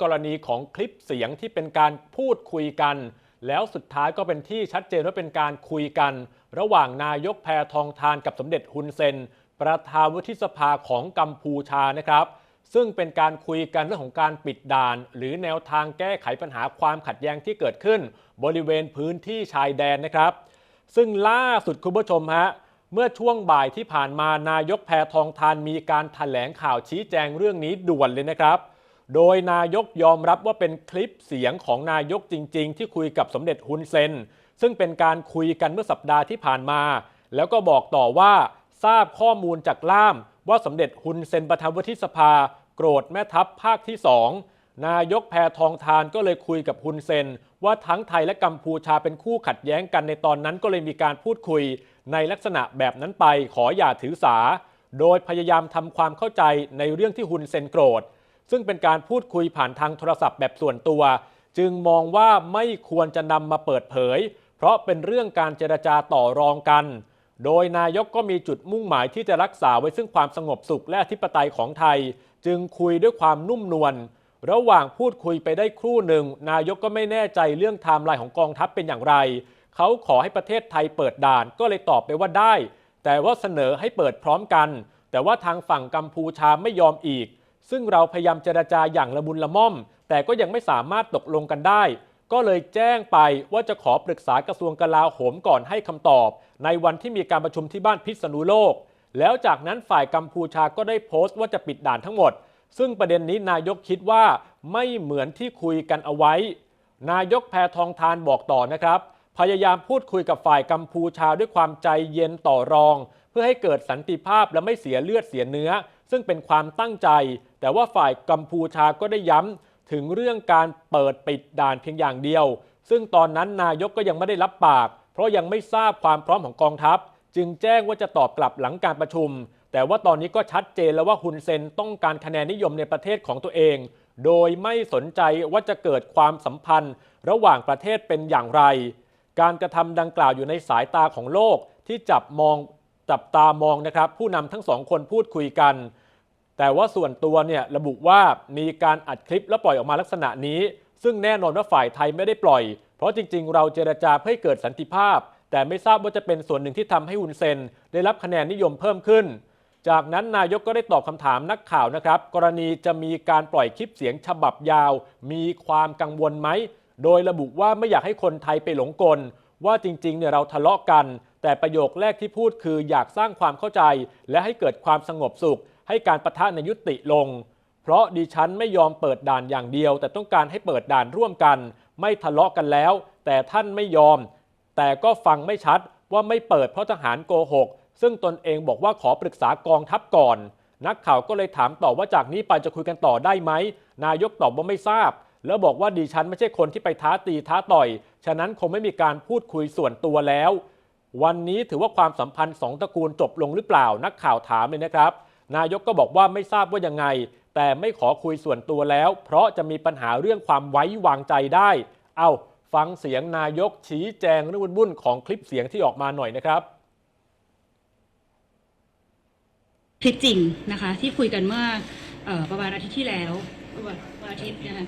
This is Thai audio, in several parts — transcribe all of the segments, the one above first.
กรณีของคลิปเสียงที่เป็นการพูดคุยกัน แล้วสุดท้ายก็เป็นที่ชัดเจนว่าเป็นการคุยกัน ระหว่างนายกแพทองทานกับสมเด็จฮุนเซน ประธานวุฒิสภาของกัมพูชานะครับ ซึ่งเป็นการคุยกันเรื่องของการปิดด่าน หรือแนวทางแก้ไขปัญหาความขัดแย้งที่เกิดขึ้น บริเวณพื้นที่ชายแดนนะครับ ซึ่งล่าสุดคุณผู้ชมฮะเมื่อช่วงบ่ายที่ผ่านมานายกแพทองทานมีการถแถลงข่าวชี้แจงเรื่องนี้ด่วนเลยนะครับ โดยนายกยอมรับว่าเป็นคลิปเสียงของนายกจริง ๆ ที่คุยกับสมเด็จฮุนเซน ซึ่งเป็นการคุยกันเมื่อสัปดาห์ที่ผ่านมา แล้วก็บอกต่อว่าทราบข้อมูลจากล่ามว่าสมเด็จฮุนเซนประธานวุฒิสภา โกรธแม่ทัพภาคที่สองนายกแพทองทานก็เลยคุยกับฮุนเซน ว่าทั้งไทยและกัมพูชาเป็นคู่ขัดแย้งกันในตอนนั้นก็เลยมีการพูดคุย ในลักษณะแบบนั้นไปขออย่าถือสา โดยพยายามทำความเข้าใจในเรื่องที่ฮุนเซนโกรธ ซึ่งเป็นการพูดคุยผ่านทางโทรศัพท์แบบส่วนตัว จึงมองว่าไม่ควรจะนำมาเปิดเผย เพราะเป็นเรื่องการเจรจาต่อรองกัน โดยนายกก็มีจุดมุ่งหมายที่จะรักษาไว้ซึ่งความสงบสุขและอธิปไตยของไทย จึงคุยด้วยความนุ่มนวลระหว่างพูดคุยไปได้ครู่หนึ่ง นายกก็ไม่แน่ใจเรื่องไทม์ไลน์ของกองทัพเป็นอย่างไร เขาขอให้ประเทศไทยเปิดด่านก็เลยตอบไปว่าได้ แต่ว่าเสนอให้เปิดพร้อมกัน แต่ว่าทางฝั่งกัมพูชาไม่ยอมอีก ซึ่งเราพยายามเจรจาอย่างละมุนละม่อม แต่ก็ยังไม่สามารถตกลงกันได้ ก็เลยแจ้งไปว่าจะขอปรึกษากระทรวงกลาโหมก่อนให้คำตอบ ในวันที่มีการประชุมที่บ้านพิษณุโลก แล้วจากนั้นฝ่ายกัมพูชาก็ได้โพสต์ว่าจะปิดด่านทั้งหมด ซึ่งประเด็นนี้นายกคิดว่าไม่เหมือนที่คุยกันเอาไว้ นายกแพทองทานบอกต่อนะครับ พยายามพูดคุยกับฝ่ายกัมพูชาด้วยความใจเย็นต่อรอง เพื่อให้เกิดสันติภาพและไม่เสียเลือดเสียเนื้อ ซึ่งเป็นความตั้งใจ แต่ว่าฝ่ายกัมพูชาก็ได้ย้ำถึงเรื่องการเปิดปิดด่านเพียงอย่างเดียว ซึ่งตอนนั้นนายกก็ยังไม่ได้รับปาก เพราะยังไม่ทราบความพร้อมของกองทัพ จึงแจ้งว่าจะตอบกลับหลังการประชุม แต่ว่าตอนนี้ก็ชัดเจนแล้วว่าฮุนเซนต้องการคะแนนนิยมในประเทศของตัวเอง โดยไม่สนใจว่าจะเกิดความสัมพันธ์ ระหว่างประเทศเป็นอย่างไร การกระทำดังกล่าวอยู่ในสายตาของโลกที่จับมองจับตามองนะครับผู้นำทั้งสองคนพูดคุยกัน แต่ว่าส่วนตัวเนี่ยระบุว่ามีการอัดคลิปแล้วปล่อยออกมาลักษณะนี้ ซึ่งแน่นอนว่าฝ่ายไทยไม่ได้ปล่อย เพราะจริงๆ เราเจรจาเพื่อให้เกิดสันติภาพ แต่ไม่ทราบว่าจะเป็นส่วนหนึ่งที่ทำให้ฮุนเซน ได้รับคะแนนนิยมเพิ่มขึ้น จากนั้นนายกก็ได้ตอบคำถามนักข่าวนะครับ กรณีจะมีการปล่อยคลิปเสียงฉบับยาว มีความกังวลไหมโดยระบุว่าไม่อยากให้คนไทยไปหลงกล ว่าจริงๆเนี่ยเราทะเลาะกัน แต่ประโยคแรกที่พูดคืออยากสร้างความเข้าใจ และให้เกิดความสงบสุข ให้การประทะในยุติลง เพราะดิฉันไม่ยอมเปิดด่านอย่างเดียว แต่ต้องการให้เปิดด่านร่วมกัน ไม่ทะเลาะกันแล้ว แต่ท่านไม่ยอม แต่ก็ฟังไม่ชัดว่าไม่เปิดเพราะทหารโกหก ซึ่งตนเองบอกว่าขอปรึกษากองทัพก่อน นักข่าวก็เลยถามต่อว่าจากนี้ไปจะคุยกันต่อได้ไหม นายกตอบว่าไม่ทราบ แล้วบอกว่าดิฉันไม่ใช่คนที่ไปท้าตีท้าต่อย ฉะนั้นคงไม่มีการพูดคุยส่วนตัวแล้ว วันนี้ถือว่าความสัมพันธ์สองตระกูลจบลงหรือเปล่า นักข่าวถามเลยนะครับ นายกก็บอกว่าไม่ทราบว่ายังไง แต่ไม่ขอคุยส่วนตัวแล้ว เพราะจะมีปัญหาเรื่องความไว้วางใจได้ เอาฟังเสียงนายกชี้แจงเรื่องวุ่นๆของคลิปเสียงที่ออกมาหน่อยนะครับคลิปจริงนะคะที่คุยกันเมื่ออประมาณอาทิตย์ที่แล้ววันอาทิตย์นะคะ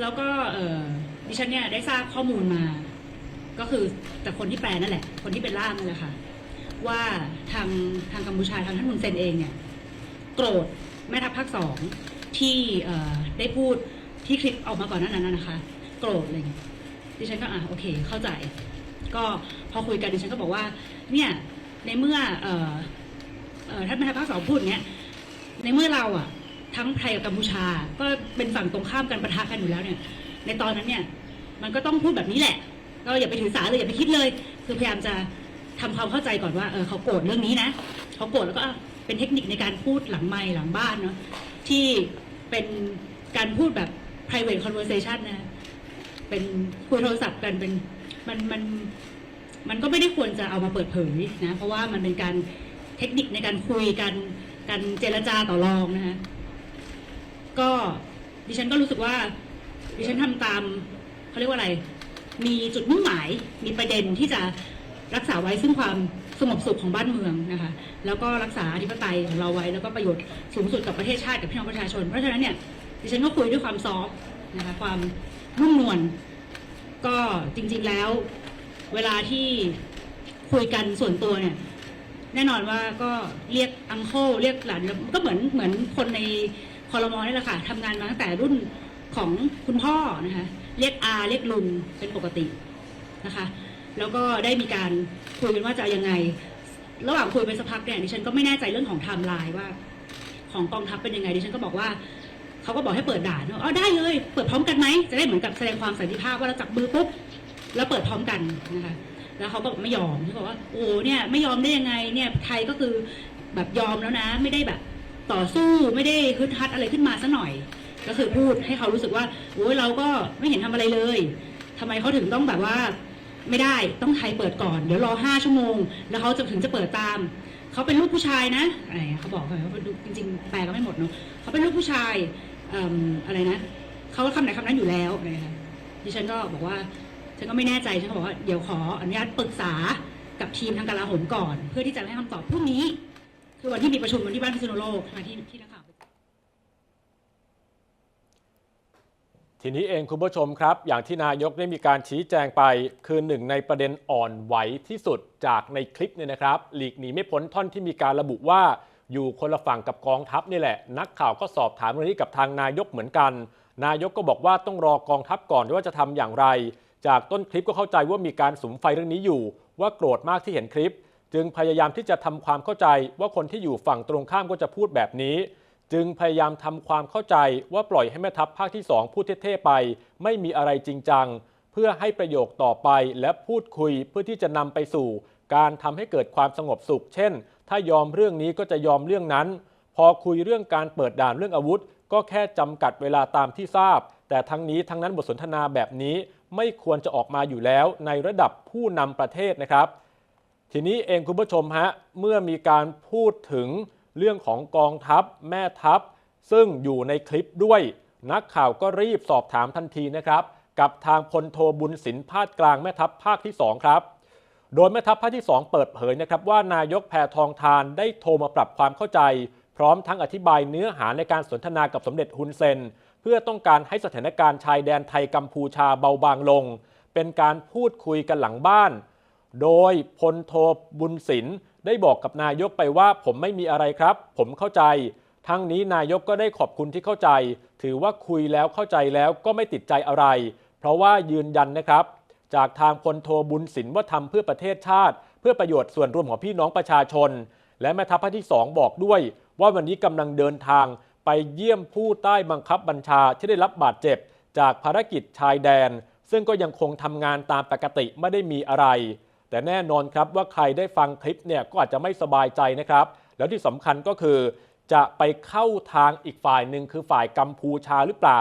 แล้วก็ดิฉันเนี่ยได้ทราบข้อมูลมา ก็คือแต่คนที่แปลนั่นแหละ คนที่เป็นล่ามนั่นแหละค่ะว่าทางทางกัมพูชาทางท่านฮุนเซนเองเนี่ย โกรธแม่ทัพภาคสองที่ได้พูดที่คลิปออกมาก่อนหนานั้นนะคะ โกรธอะไรอย่างเงี้ยดิฉันก็อะโอเค เข้าใจ ก็พอคุยกันดิฉันก็บอกว่า เนี่ยในเมื่ออท่านแม่ทัพภาคสองพูดเงี้ยในเมื่อเราอะทั้งไทยกับกัมพูชา ก็เป็นฝั่งตรงข้ามกันปะทะกันอยู่แล้วเนี่ย ในตอนนั้นเนี่ย มันก็ต้องพูดแบบนี้แหละก็อย่าไปถือสาเลยอย่าไปคิดเลย คือพยายามจะทำความเข้าใจก่อนว่า เออเขาโกรธเรื่องนี้นะ เขาโกรธแล้วก็ เป็นเทคนิคในการพูดหลังไมค์หลังบ้านเนาะที่เป็นการพูดแบบ private conversation นะเป็นคุยโทรศัพท์กันเป็นมันมันมันก็ไม่ได้ควรจะเอามาเปิดเผยนะเพราะว่ามันเป็นการเทคนิคในการคุยกันการเจรจาต่อรองนะคะก็ดิฉันก็รู้สึกว่าดิฉันทำตามเขาเรียกว่าอะไร มีจุดมุ่งหมายมีประเด็นที่จะรักษาไว้ซึ่งความ สงบสุขของบ้านเมืองนะคะ แล้วก็รักษาอธิปไตยของเราไว้แล้วก็ประโยชน์สูงสุดกับประเทศชาติกับพี่น้องประชาชน เพราะฉะนั้นเนี่ยดิฉันก็คุยด้วยความซอฟต์นะคะความนุ่มนวลก็จริงๆแล้วเวลาที่คุยกันส่วนตัวเนี่ยแน่นอนว่าก็เรียกอังโคเรียกหลานก็เหมือนเหมือนคนในคอรมอนี่แหละค่ะทำงานมาตั้งแต่รุ่นของคุณพ่อนะคะเรียกอาเรียกลุงเป็นปกตินะคะ แล้วก็ได้มีการคุยกันว่าจะยังไง ระหว่างคุยไปสักพักเนี่ยดิฉันก็ไม่แน่ใจเรื่องของไทม์ไลน์ว่า ของกองทัพเป็นยังไงดิฉันก็บอกว่าเขาก็บอกให้เปิดด่านอ๋อได้เลย เปิดพร้อมกันไหมจะได้เหมือนกับแสดงความสันติภาพว่าเราจับมือปุ๊บแล้วเปิดพร้อมกันนะคะแล้วเขาก็บอกไม่ยอมเขาบอกว่าโอ้เนี่ยไม่ยอมได้ยังไงเนี่ยไทยก็คือแบบยอมแล้วนะ ไม่ได้แบบต่อสู้ไม่ได้ฮึดฮัดอะไรขึ้นมาซะหน่อย ก็คือพูดให้เขารู้สึกว่าโอ้ยเราก็ไม่เห็นทำอะไรเลยทำไมเขาถึงต้องแบบว่า ไม่ได้ต้องไทยเปิดก่อน เดี๋ยวรอห้าชั่วโมง แล้วเขาจะถึงจะเปิดตาม เขาเป็นลูกผู้ชายนะอะไรเขาบอกเขาเป็นลูกจริงๆแปลก็ไม่หมดเนาะเขาเป็นลูกผู้ชายอะไรนะเขาคำไหนคำนั้นอยู่แล้วอะไรนะคะดิฉันก็บอกว่าฉันก็ไม่แน่ใจฉันก็บอกว่าเดี๋ยวขออนุญาตปรึกษากับทีมทางการลาโหมก่อน เพื่อที่จะให้คำตอบพรุ่งนี้ คือวันที่มีประชุมวันที่บ้านพิษณุโลกมาที่ที่นักข่าว ทีนี้เองคุณผู้ชมครับ อย่างที่นายกได้มีการชี้แจงไป คือหนึ่งในประเด็นอ่อนไหวที่สุดจากในคลิปเนี่ยนะครับ หลีกหนีไม่พ้นท่อนที่มีการระบุว่าอยู่คนละฝั่งกับกองทัพนี่แหละ นักข่าวก็สอบถามเรื่องนี้กับทางนายกเหมือนกัน นายกก็บอกว่าต้องรอกองทัพก่อนว่าจะทำอย่างไร จากต้นคลิปก็เข้าใจว่ามีการสุมไฟเรื่องนี้อยู่ ว่าโกรธมากที่เห็นคลิป จึงพยายามที่จะทำความเข้าใจว่าคนที่อยู่ฝั่งตรงข้ามก็จะพูดแบบนี้ จึงพยายามทำความเข้าใจว่าปล่อยให้แม่ทัพภาคที่ 2 พูดเท่ๆไป ไม่มีอะไรจริงจัง เพื่อให้ประโยคต่อไปและพูดคุยเพื่อที่จะนำไปสู่ การทำให้เกิดความสงบสุข เช่น ถ้ายอมเรื่องนี้ก็จะยอมเรื่องนั้น พอคุยเรื่องการเปิดด่านเรื่องอาวุธ ก็แค่จำกัดเวลาตามที่ทราบ แต่ทั้งนี้ทั้งนั้นบทสนทนาแบบนี้ไม่ควรจะออกมาอยู่แล้วในระดับผู้นำประเทศนะครับ ทีนี้เองคุณผู้ชมฮะเมื่อมีการพูดถึง เรื่องของกองทัพแม่ทัพ ซึ่งอยู่ในคลิปด้วย นักข่าวก็รีบสอบถามทันทีนะครับ กับทางพลโทบุญสินพาดกลางแม่ทัพภาคที่ 2 ครับ โดยแม่ทัพภาคที่ 2 เปิดเผยนะครับว่านายกแพทองทานได้โทรมาปรับความเข้าใจ พร้อมทั้งอธิบายเนื้อหาในการสนทนากับสมเด็จฮุนเซน เพื่อต้องการให้สถานการณ์ชายแดนไทยกัมพูชาเบาบางลง เป็นการพูดคุยกันหลังบ้าน โดยพลโทบุญสิน ได้บอกกับนายกไปว่าผมไม่มีอะไรครับ ผมเข้าใจ ทั้งนี้นายกก็ได้ขอบคุณที่เข้าใจ ถือว่าคุยแล้วเข้าใจแล้วก็ไม่ติดใจอะไร เพราะว่ายืนยันนะครับ จากทางพลโทบุญสินว่าทำเพื่อประเทศชาติ เพื่อประโยชน์ส่วนรวมของพี่น้องประชาชน และแม่ทัพภาคที่ 2 บอกด้วย ว่าวันนี้กำลังเดินทาง ไปเยี่ยมผู้ใต้บังคับบัญชาที่ได้รับบาดเจ็บ จากภารกิจชายแดน ซึ่งก็ยังคงทำงานตามปกติไม่ได้มีอะไร แต่แน่นอนครับว่าใครได้ฟังคลิปเนี่ยก็อาจจะไม่สบายใจนะครับ แล้วที่สำคัญก็คือ จะไปเข้าทางอีกฝ่ายหนึ่งคือฝ่ายกัมพูชาหรือเปล่า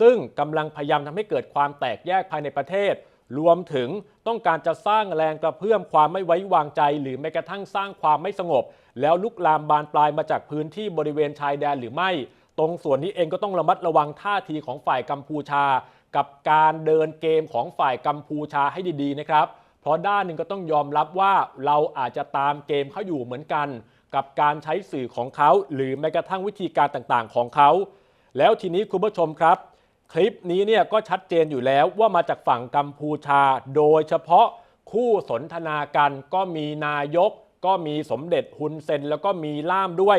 ซึ่งกำลังพยายามทำให้เกิดความแตกแยกภายในประเทศ รวมถึงต้องการจะสร้างแรงกระเพื่อมความไม่ไว้วางใจ หรือแม้กระทั่งสร้างความไม่สงบ แล้วลุกลามบานปลายมาจากพื้นที่บริเวณชายแดนหรือไม่ ตรงส่วนนี้เองก็ต้องระมัดระวังท่าทีของฝ่ายกัมพูชา กับการเดินเกมของฝ่ายกัมพูชาให้ดีๆนะครับ ราะด้านหนึ่งก็ต้องยอมรับว่าเราอาจจะตามเกมเขาอยู่เหมือนกัน กับการใช้สื่อของเขา หรือแม้กระทั่งวิธีการต่างๆ ของเขา แล้วทีนี้คุณผู้ชมครับ คลิปนี้เนี่ยก็ชัดเจนอยู่แล้วว่ามาจากฝั่งกัมพูชา โดยเฉพาะคู่สนทนากันก็มีนายก ก็มีสมเด็จฮุนเซนแล้วก็มีล่ามด้วย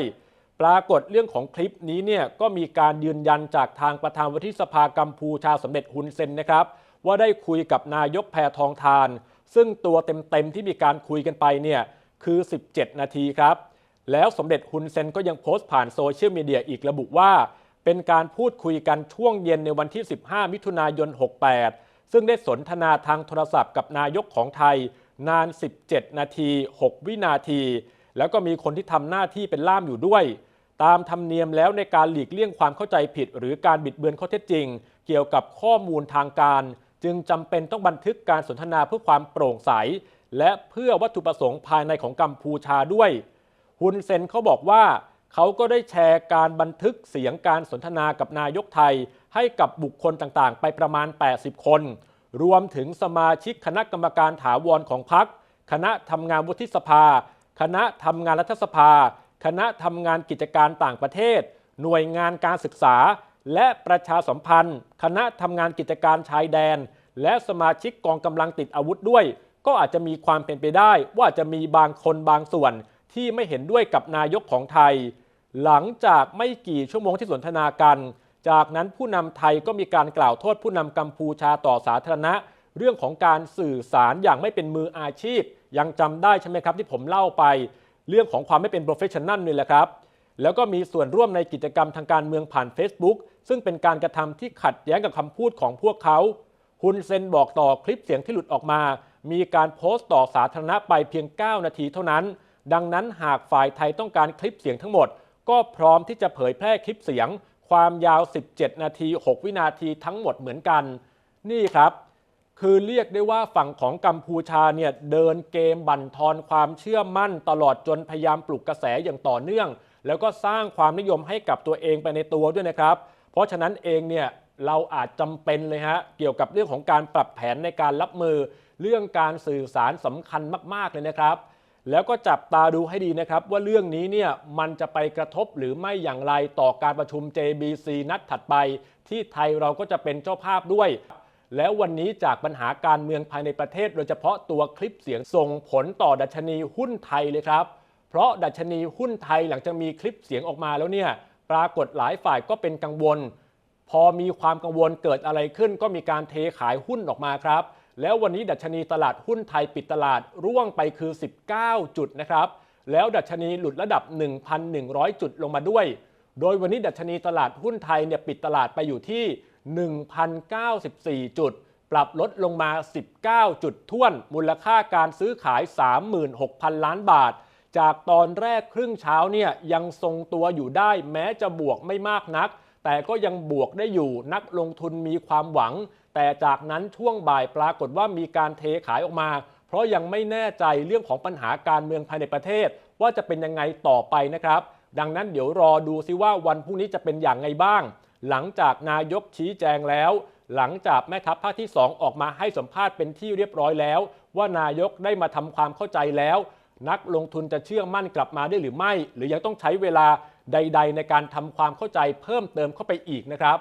ปรากฏเรื่องของคลิปนี้เนี่ยก็มีการยืนยันจากทางประธานวุฒิสภากัมพูชาสมเด็จฮุนเซนนะครับ ว่าได้คุยกับนายกแพทองทาน ซึ่งตัวเต็มๆที่มีการคุยกันไปเนี่ยคือ 17 นาทีครับ แล้วสมเด็จฮุนเซนก็ยังโพสต์ผ่านโซเชียลมีเดียอีกระบุว่า เป็นการพูดคุยกันช่วงเย็นในวันที่ 15 มิถุนายน 68 ซึ่งได้สนทนาทางโทรศัพท์กับนายกของไทย นาน 17 นาที 6 วินาที แล้วก็มีคนที่ทำหน้าที่เป็นล่ามอยู่ด้วย ตามธรรมเนียมแล้วในการหลีกเลี่ยงความเข้าใจผิด หรือการบิดเบือนข้อเท็จจริง เกี่ยวกับข้อมูลทางการ จึงจำเป็นต้องบันทึกการสนทนาเพื่อความโปร่งใส และเพื่อวัตถุประสงค์ภายในของกัมพูชาด้วยฮุนเซนเขาบอกว่า เขาก็ได้แชร์การบันทึกเสียงการสนทนากับนายกไทย ให้กับบุคคลต่างๆ ไปประมาณ 80 คน รวมถึงสมาชิกคณะกรรมการถาวรของพรรคคณะทำงานวุฒิสภา คณะทำงานรัฐสภา คณะทำงานกิจการต่างประเทศ หน่วยงานการศึกษา และประชาสัมพันธ์ คณะทำงานกิจการชายแดน และสมาชิกกองกำลังติดอาวุธด้วย ก็อาจจะมีความเป็นไปได้ ว่าจะมีบางคนบางส่วนที่ไม่เห็นด้วยกับนายกของไทย หลังจากไม่กี่ชั่วโมงที่สนทนากัน จากนั้นผู้นำไทยก็มีการกล่าวโทษผู้นำกัมพูชาต่อสาธารณะ เรื่องของการสื่อสารอย่างไม่เป็นมืออาชีพ ยังจำได้ใช่ไหมครับที่ผมเล่าไป เรื่องของความไม่เป็นโปรเฟชชั่น a ลนี่แหละครับ แล้วก็มีส่วนร่วมในกิจกรรมทางการเมืองผ่าน Facebook ซึ่งเป็นการกระทำที่ขัดแย้งกับคำพูดของพวกเขาฮุนเซนบอกต่อคลิปเสียงที่หลุดออกมา มีการโพสต์ต่อสาธารณะไปเพียง 9 นาทีเท่านั้น ดังนั้นหากฝ่ายไทยต้องการคลิปเสียงทั้งหมด ก็พร้อมที่จะเผยแพร่คลิปเสียง ความยาว 17 นาที 6 วินาทีทั้งหมดเหมือนกัน นี่ครับ คือเรียกได้ว่าฝั่งของกัมพูชาเนี่ยเดินเกมบั่นทอนความเชื่อมั่นตลอดจนพยายามปลุกกระแสอย่างต่อเนื่อง แล้วก็สร้างความนิยมให้กับตัวเองไปในตัวด้วยนะครับ เพราะฉะนั้นเองเนี่ยเราอาจจำเป็นเลยฮะเกี่ยวกับเรื่องของการปรับแผนในการรับมือ เรื่องการสื่อสารสำคัญมาก ๆ เลยนะครับ แล้วก็จับตาดูให้ดีนะครับ ว่าเรื่องนี้เนี่ยมันจะไปกระทบหรือไม่อย่างไรต่อการประชุม JBC นัดถัดไป ที่ไทยเราก็จะเป็นเจ้าภาพด้วย แล้ววันนี้จากปัญหาการเมืองภายในประเทศ โดยเฉพาะตัวคลิปเสียงส่งผลต่อดัชนีหุ้นไทยเลยครับ เพราะดัชนีหุ้นไทยหลังจากมีคลิปเสียงออกมาแล้วเนี่ยปรากฏหลายฝ่ายก็เป็นกังวล พอมีความกังวลเกิดอะไรขึ้น ก็มีการเทขายหุ้นออกมาครับ แล้ววันนี้ดัชนีตลาดหุ้นไทยปิดตลาดร่วงไปคือ 19 จุดนะครับ แล้วดัชนีหลุดระดับ 1,100 จุดลงมาด้วย โดยวันนี้ดัชนีตลาดหุ้นไทยเนี่ยปิดตลาดไปอยู่ที่ 1,094 จุด ปรับลดลงมา 19 จุดท่วน มูลค่าการซื้อขาย 36,000 ล้านบาท จากตอนแรกครึ่งเช้าเนี่ยยังทรงตัวอยู่ได้แม้จะบวกไม่มากนัก แต่ก็ยังบวกได้อยู่นักลงทุนมีความหวัง แต่จากนั้นช่วงบ่ายปรากฏว่ามีการเทขายออกมา เพราะยังไม่แน่ใจเรื่องของปัญหาการเมืองภายในประเทศ ว่าจะเป็นยังไงต่อไปนะครับ ดังนั้นเดี๋ยวรอดูซิว่าวันพรุ่งนี้จะเป็นอย่างไรบ้าง หลังจากนายกชี้แจงแล้วหลังจากแม่ทัพภาคที่ 2 ออกมาให้สัมภาษณ์เป็นที่เรียบร้อยแล้ว ว่านายกได้มาทำความเข้าใจแล้ว นักลงทุนจะเชื่อมั่นกลับมาได้หรือไม่ หรือยังต้องใช้เวลาใด ๆ ในการทำความเข้าใจเพิ่มเติมเข้าไปอีกนะครับ